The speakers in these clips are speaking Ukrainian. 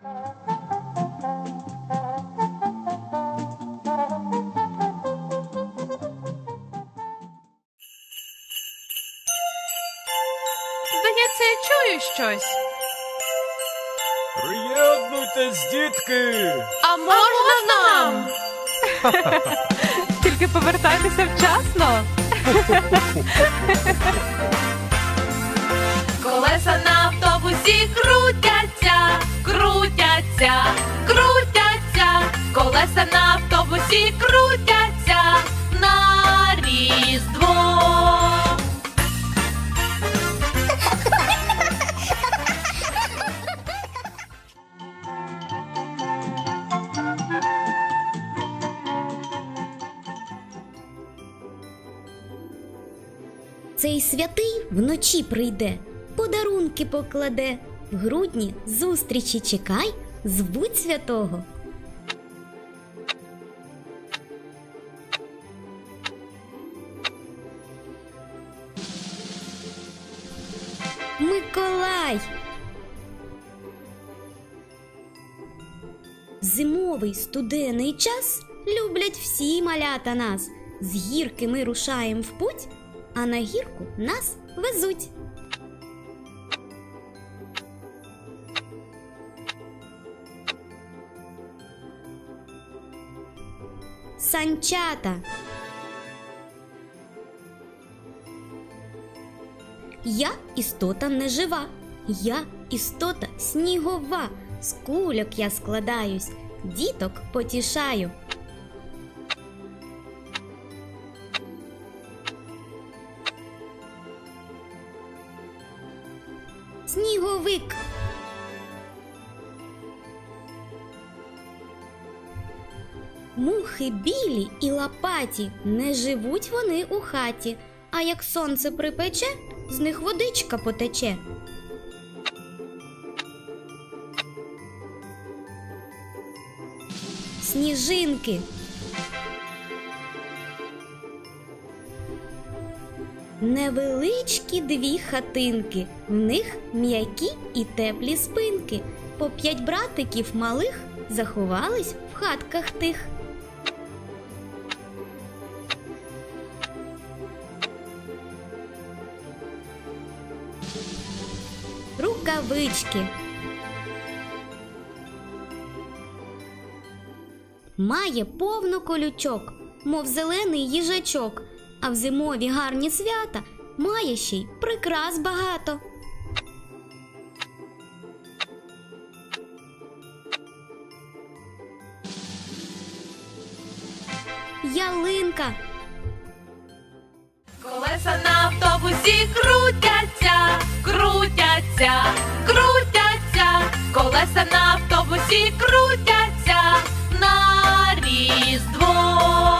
Здається, я чую щось. Приєднуйтесь, дітки! А можна нам? Тільки повертайтеся вчасно. Колеса на автобусі крутяться, крутяться, крутяться. Колеса на автобусі крутяться на різдво. Цей святий вночі прийде, подарунки покладе. В грудні зустрічі чекай, звуть святого. Миколай. Зимовий студений час люблять всі малята нас. З гірки ми рушаємо в путь, а на гірку нас везуть. Санчата. Я істота нежива, я істота снігова. З кульок я складаюсь, діток потішаю. Сніговик. Мухи білі і лопаті, не живуть вони у хаті, а як сонце припече, з них водичка потече. Сніжинки. Невеличкі дві хатинки, в них м'які і теплі спинки. По п'ять братиків малих заховались в хатках тих. Рукавички. Має повно колючок, мов зелений їжачок, а в зимові гарні свята має ще й прикрас багато. Ялинка. Колеса на автобусі крутяться, крутяться, крутяться. Колеса на автобусі крутяться на різдво.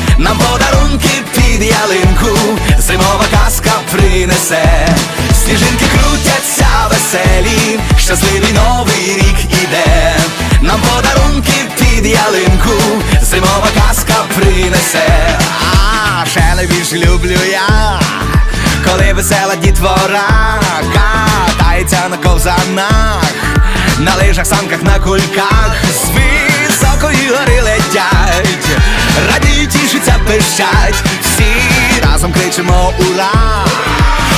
щасливий новий рік іде, нам подарунки під ялинку, зимова казка принесе, а ще найбільше люблю я коли весела дітвора катається на ковзанах, на лижах, санках, на кульках, з високої гори летять, радіють, тішаться, пищать, всі разом кричимо ура!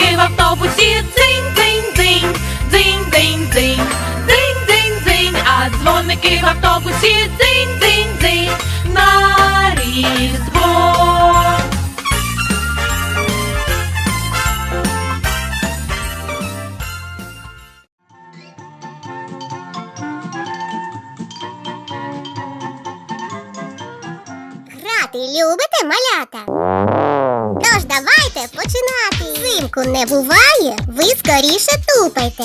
Дзвінки в автобусі дзинь-дзинь-дзинь, дзинь-дзинь-дзинь, дзинь-дзинь-дзинь, а дзвоники в автобусі дзинь-дзинь-дзинь на різдво. Грати любите малята? Давайте починати. Взимку не буває, ви скоріше тупайте.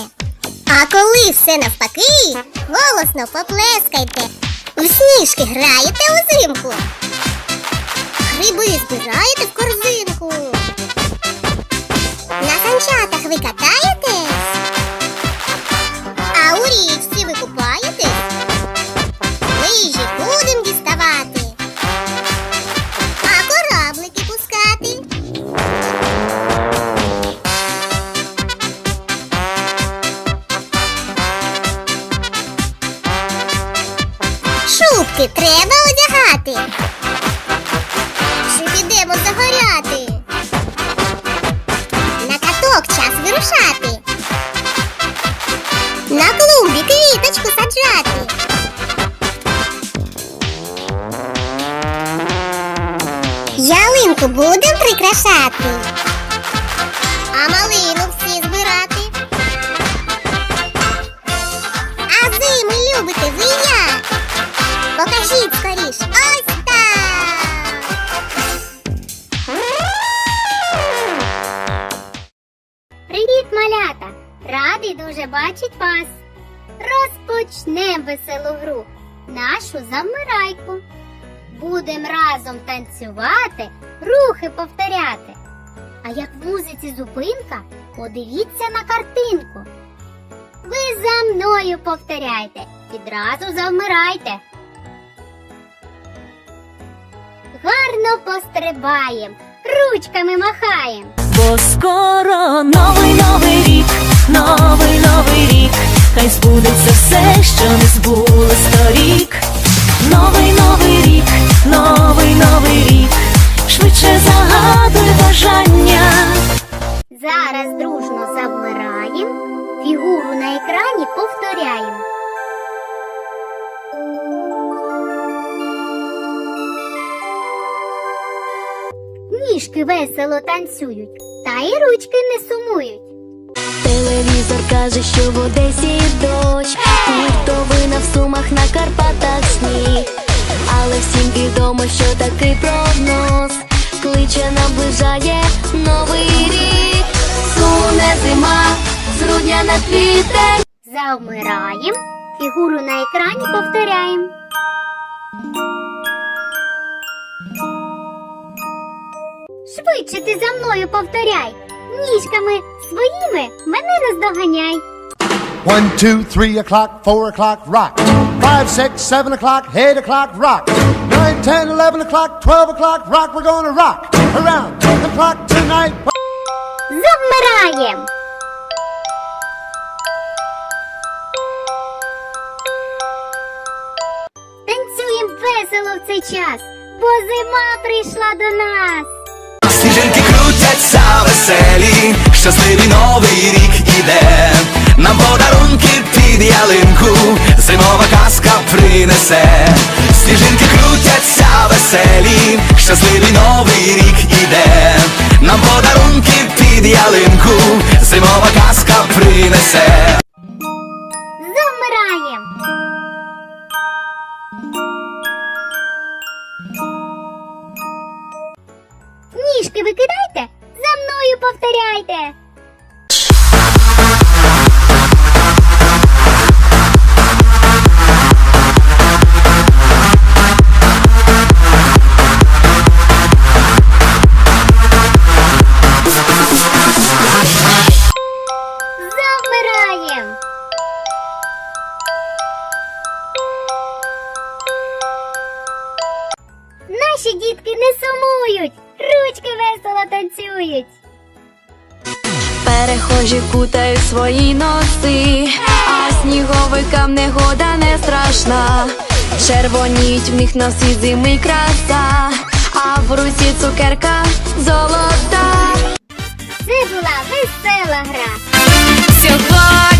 А коли все навпаки, голосно поплескайте. У сніжки граєте узимку. Гриби збираєте в корзинку. На санчатах ви катаєтесь? Прикрашати. А малину всі збирати. А зими любите ви як? Покажіть скоріш. Ось так. Привіт, малята! Радий дуже бачить вас. Розпочнем веселу гру, нашу завмирайку. Будем разом танцювати, рухи повторяти. А як в музиці зупинка, подивіться на картинку. Ви за мною повторяйте, відразу завмирайте. Гарно пострибаєм, ручками махаєм. Бо скоро новий новий рік, новий новий рік, хай збудеться все, що не збулось торік. Новий новий рік, новий новий рік, швидше загадуй бажання. Зараз дружно завмираєм, фігуру на екрані повторяємо. Ніжки весело танцюють, та і ручки не сумують. Телевізор каже, що в Одесі дощ, Хуртовина в сумах на Карпатах сніг. Але всім відомо, що такий прогноз кличе наближає новий рік. Суне зима, з грудня на квітень. Завмираєм, фігуру на екрані повторяємо. Швидше ти за мною повторяй. Ніжками своїми мене наздоганяй. One, two, three o'clock, four o'clock, rock. Five, six, seven o'clock, eight o'clock, rock. Nine, ten, eleven o'clock, twelve o'clock, rock. We're gonna rock around the clock tonight. Завмираєм. Танцюєм весело в цей час, бо зима прийшла до нас. Сніжинки крутяться веселі, щасливий новий рік іде. Нам подарунки під ялинку, зимова казка принесе. Сніжинки крутяться веселі, щасливий новий рік іде. Нам подарунки під ялинку, зимова казка принесе. Завмираєм. Ніжки викидайте, за мною повторяйте. Наші дітки не сумують, ручки весело танцюють. Перехожі кутають свої носи, а сніговикам негода не страшна. Червоніють в них носи зими й краса, а в руці цукерка золота. Це була весела гра. Сьогодні